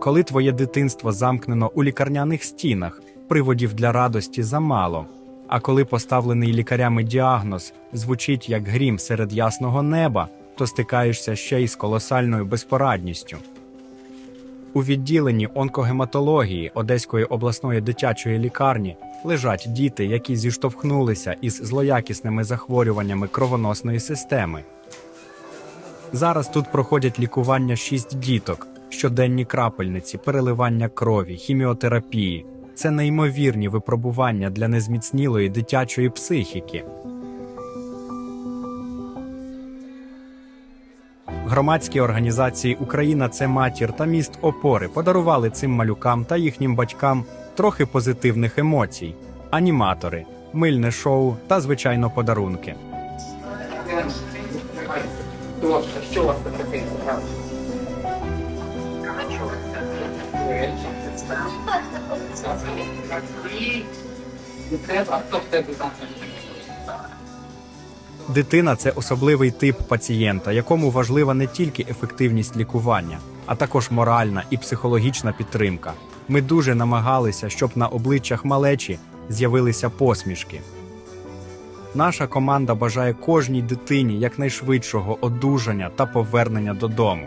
Коли твоє дитинство замкнено у лікарняних стінах, приводів для радості замало. А коли поставлений лікарями діагноз звучить як грім серед ясного неба, то стикаєшся ще й з колосальною безпорадністю. У відділенні онкогематології Одеської обласної дитячої лікарні лежать діти, які зіштовхнулися із злоякісними захворюваннями кровоносної системи. Зараз тут проходять лікування шість діток, щоденні крапельниці, переливання крові, хіміотерапії. Це неймовірні випробування для незміцнілої дитячої психіки. Громадські організації Україна це матір та міст опори подарували цим малюкам та їхнім батькам трохи позитивних емоцій, аніматори, мильне шоу та, звичайно, подарунки. Що у вас таке Дитина це особливий тип пацієнта, якому важлива не тільки ефективність лікування, а також моральна і психологічна підтримка. Ми дуже намагалися, щоб на обличчях малечі з'явилися посмішки. Наша команда бажає кожній дитині якнайшвидшого одужання та повернення додому.